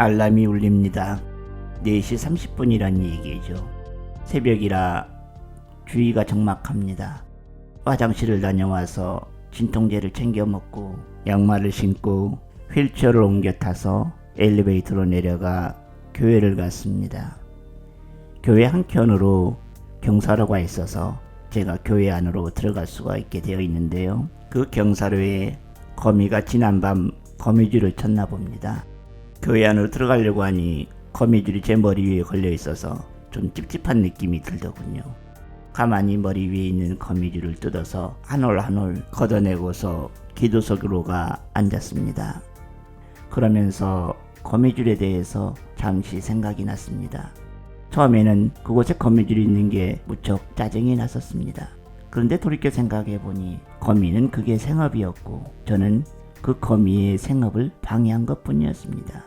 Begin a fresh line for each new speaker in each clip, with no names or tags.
알람이 울립니다. 4시 30분이란 얘기죠. 새벽이라 주위가 적막합니다. 화장실을 다녀와서 진통제를 챙겨 먹고 양말을 신고 휠체어를 옮겨 타서 엘리베이터로 내려가 교회를 갔습니다. 교회 한켠으로 경사로가 있어서 제가 교회 안으로 들어갈 수가 있게 되어 있는데요. 그 경사로에 거미가 지난밤 거미줄을 쳤나 봅니다. 교회 안으로 들어가려고 하니 거미줄이 제 머리 위에 걸려 있어서 좀 찝찝한 느낌이 들더군요. 가만히 머리 위에 있는 거미줄을 뜯어서 한 올 한 올 걷어내고서 기도 속으로 가 앉았습니다. 그러면서 거미줄에 대해서 잠시 생각이 났습니다. 처음에는 그곳에 거미줄이 있는 게 무척 짜증이 났었습니다. 그런데 돌이켜 생각해 보니 거미는 그게 생업이었고 저는 그 거미의 생업을 방해한 것 뿐이었습니다.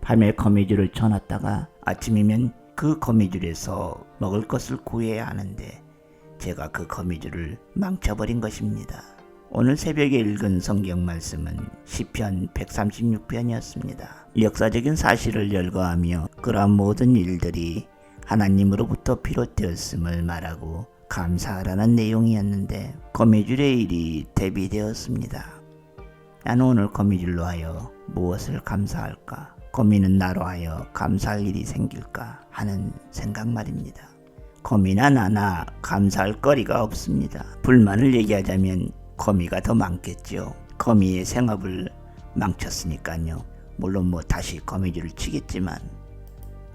밤에 거미줄을 쳐놨다가 아침이면 그 거미줄에서 먹을 것을 구해야 하는데 제가 그 거미줄을 망쳐버린 것입니다. 오늘 새벽에 읽은 성경 말씀은 시편 136편이었습니다. 역사적인 사실을 열거하며 그러한 모든 일들이 하나님으로부터 비롯되었음을 말하고 감사하라는 내용이었는데 거미줄의 일이 대비되었습니다. 나는 오늘 거미줄로 하여 무엇을 감사할까? 거미는 나로 하여 감사할 일이 생길까 하는 생각 말입니다. 거미나 나나 감사할 거리가 없습니다. 불만을 얘기하자면 거미가 더 많겠죠. 거미의 생업을 망쳤으니까요. 물론 뭐 다시 거미줄을 치겠지만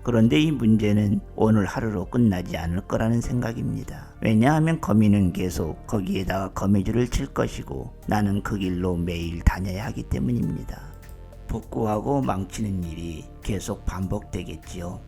그런데 이 문제는 오늘 하루로 끝나지 않을 거라는 생각입니다. 왜냐하면 거미는 계속 거기에다가 거미줄을 칠 것이고 나는 그 길로 매일 다녀야 하기 때문입니다. 복구하고 망치는 일이 계속 반복되겠지요.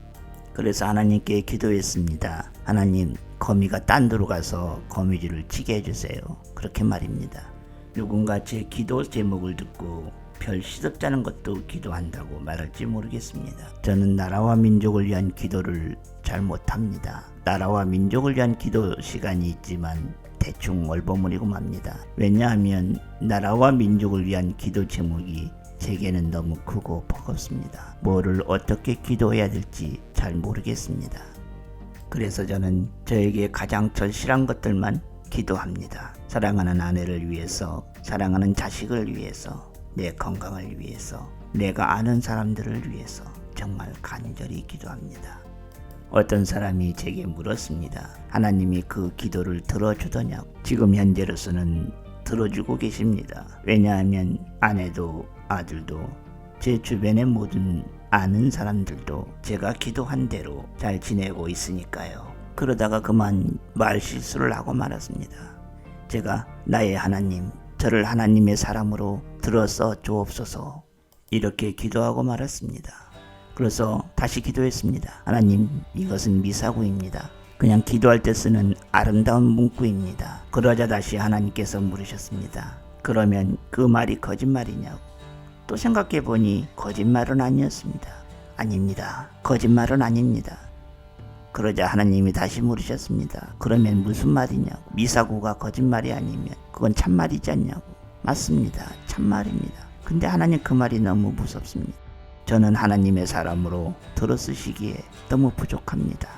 그래서 하나님께 기도했습니다. 하나님, 거미가 딴 데로 가서 거미줄을 치게 해주세요. 그렇게 말입니다. 누군가 제 기도 제목을 듣고 별 시덥잖은 것도 기도한다고 말할지 모르겠습니다. 저는 나라와 민족을 위한 기도를 잘 못합니다. 나라와 민족을 위한 기도 시간이 있지만 대충 얼버무리고 맙니다. 왜냐하면 나라와 민족을 위한 기도 제목이 제게는 너무 크고 버겁습니다. 뭐를 어떻게 기도해야 될지 잘 모르겠습니다. 그래서 저는 저에게 가장 절실한 것들만 기도합니다. 사랑하는 아내를 위해서, 사랑하는 자식을 위해서, 내 건강을 위해서, 내가 아는 사람들을 위해서 정말 간절히 기도합니다. 어떤 사람이 제게 물었습니다. 하나님이 그 기도를 들어주더냐고. 지금 현재로서는 들어주고 계십니다. 왜냐하면 아내도 아들도 제 주변의 모든 아는 사람들도 제가 기도한 대로 잘 지내고 있으니까요. 그러다가 그만 말 실수를 하고 말았습니다. 제가 나의 하나님, 저를 하나님의 사람으로 들어서 주옵소서 이렇게 기도하고 말았습니다. 그래서 다시 기도했습니다. 하나님, 이것은 미사구입니다. 그냥 기도할 때 쓰는 아름다운 문구입니다. 그러자 다시 하나님께서 물으셨습니다. 그러면 그 말이 거짓말이냐고. 또 생각해 보니 거짓말은 아니었습니다. 아닙니다. 거짓말은 아닙니다. 그러자 하나님이 다시 물으셨습니다. 그러면 무슨 말이냐고. 미사고가 거짓말이 아니면 그건 참말이지 않냐고. 맞습니다. 참말입니다. 근데 하나님 그 말이 너무 무섭습니다. 저는 하나님의 사람으로 들어쓰시기에 너무 부족합니다.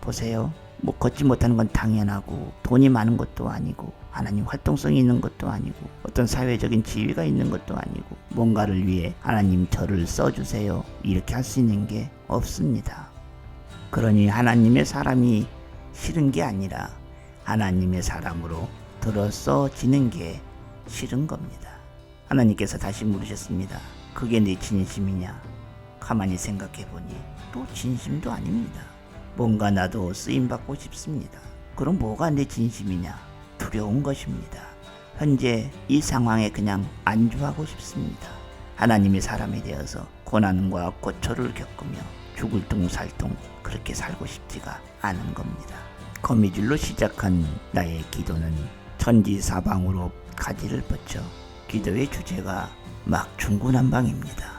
보세요. 뭐 걷지 못하는 건 당연하고 돈이 많은 것도 아니고 하나님 활동성이 있는 것도 아니고 어떤 사회적인 지위가 있는 것도 아니고 뭔가를 위해 하나님 저를 써주세요 이렇게 할 수 있는 게 없습니다. 그러니 하나님의 사람이 싫은 게 아니라 하나님의 사람으로 들어 써지는 게 싫은 겁니다. 하나님께서 다시 물으셨습니다. 그게 내 진심이냐? 가만히 생각해 보니 또 진심도 아닙니다. 뭔가 나도 쓰임 받고 싶습니다. 그럼 뭐가 내 진심이냐? 두려운 것입니다. 현재 이 상황에 그냥 안주하고 싶습니다. 하나님의 사람이 되어서 고난과 고초를 겪으며 죽을 둥살둥 그렇게 살고 싶지가 않은 겁니다. 거미줄로 시작한 나의 기도는 천지사방으로 가지를 뻗쳐 기도의 주제가 막 중구난방입니다.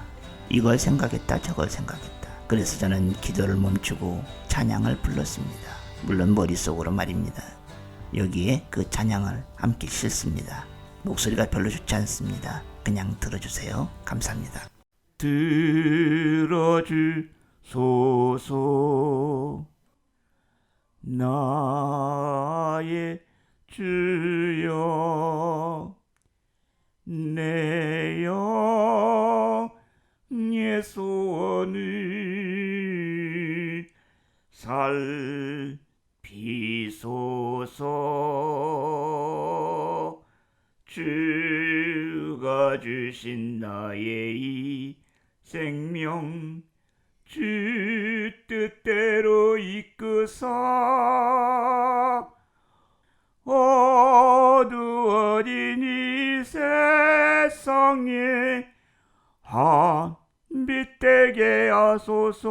이걸 생각했다 저걸 생각했다. 그래서 저는 기도를 멈추고 찬양을 불렀습니다. 물론 머릿속으로 말입니다. 여기에 그 찬양을 함께 싣습니다. 목소리가 별로 좋지 않습니다. 그냥 들어주세요. 감사합니다. 들어주소서 나의 주여 내 영의 소원을 살피소서. 주가 주신 나의 이 생명 주 뜻대로 이끄사 세상에 한빛 되게 하소서